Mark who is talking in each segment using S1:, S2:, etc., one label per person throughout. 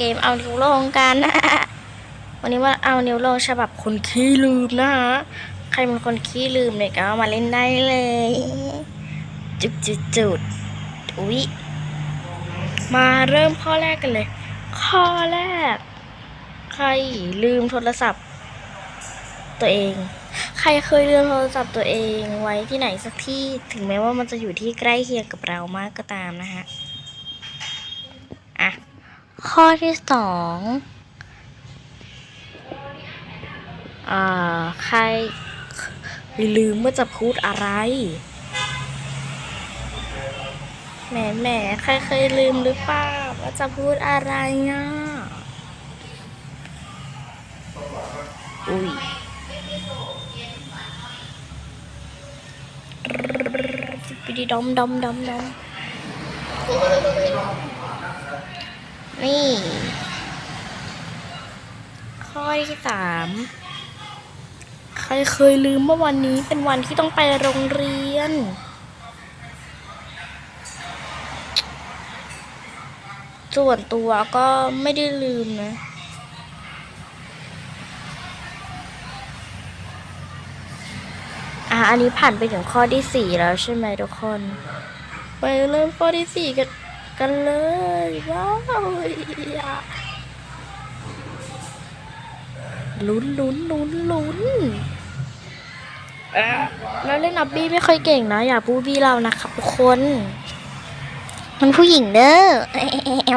S1: เกมเอานิ้วลงกันวันนี้ว่าเอานิ้วลงฉบับคนขี้ลืมนะฮะใครเป็นคนขี้ลืมเนี่ยก็ามาเล่นได้เลย จุดจุดจุดอุ๊ยมาเริ่มข้อแรกกันเลย ข้อแรก ใครลืมโทรศัพท์ ตัวเอง ใครเคยลืมโทรศัพท์ตัวเองไว้ที่ไหนสักที่ถึงแม้ว่ามันจะอยู่ที่ใกล้เคียงกับเรามากก็ตามนะฮะ ข้อที่สองอ่า ใครลืมว่าจะพูดอะไร แหมแหมใครเคยลืมหรือเปล่าว่าจะพูดอะไรอะอุ้ยปิดีดอมดอมดอมดอม นี่ ข้อที่สามใครเคยลืมว่าวันนี้เป็นวันที่ต้องไปโรงเรียน ส่วนตัวก็ไม่ได้ลืมนะอะอันนี้ผ่านไปถึงข้อที่สี่แล้วใช่ไหมทุกคน ไปเริ่มข้อที่สี่กัน กันเลยว้าวอะลุ้นลุ้นลุ้นลุ้นอะแล้วเล่นอับบี้ไม่ค่อยเก่งนะ อย่าบูบี้เรานะครับทุกคน มันผู้หญิงเด้อเอลเอลเอ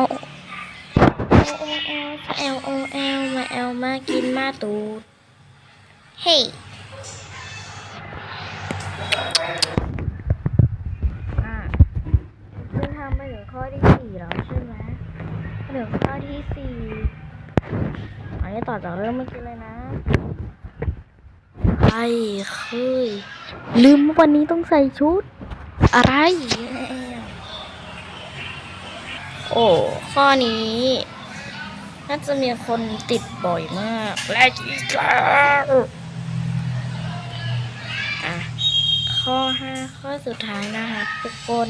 S1: ลเอลเอลมาเอลมากินมาตูดเฮ้ย อะเดินทางไปถึงข้อที่ สี่แล้วใช่ไหมมาถึงข้อที่สี่อันนี้ต่อจากเรื่องเมื่อกี้เลยนะใครเคยลืมว่าวันนี้ต้องใส่ชุด อะไร โอ้ข้อนี้น่าจะมีคนติดบ่อยมาก และอีกแล้วอะข้อห้าข้อสุดท้ายนะคะทุกคน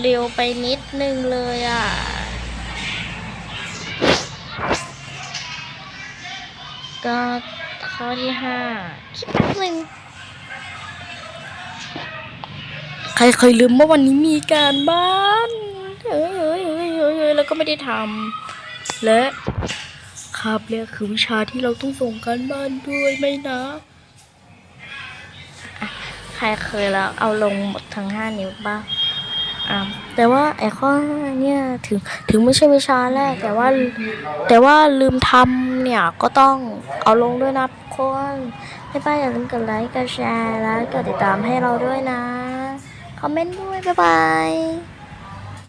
S1: เร็วไปนิดนึงเลยอะ ก็ข้อที่ห้าคิดแป๊บนึงใครเคยลืมว่าวันนี้มีการบ้านเฮ้ยเฮ้ยเฮ้ยเฮ้ยแล้วก็ไม่ได้ทำและคาบเรียกคือวิชาที่เราต้องส่งการบ้านด้วยไหมนะ ใครเคยแล้วเอาลงหมดทั้งห้านิ้วบ้าง แต่ว่าไอ้ข้อเนี่ยถึงถึงไม่ใช่วิชาแรก แต่ว่าแต่ว่าลืมทำเนี่ยก็ต้องเอาลงด้วยนะทุกคนให้ป้าอย่าลืมกดไลค์กดแชร์และกดติดตามให้เราด้วยนะ คอมเมนต์ด้วย บ๊ายบาย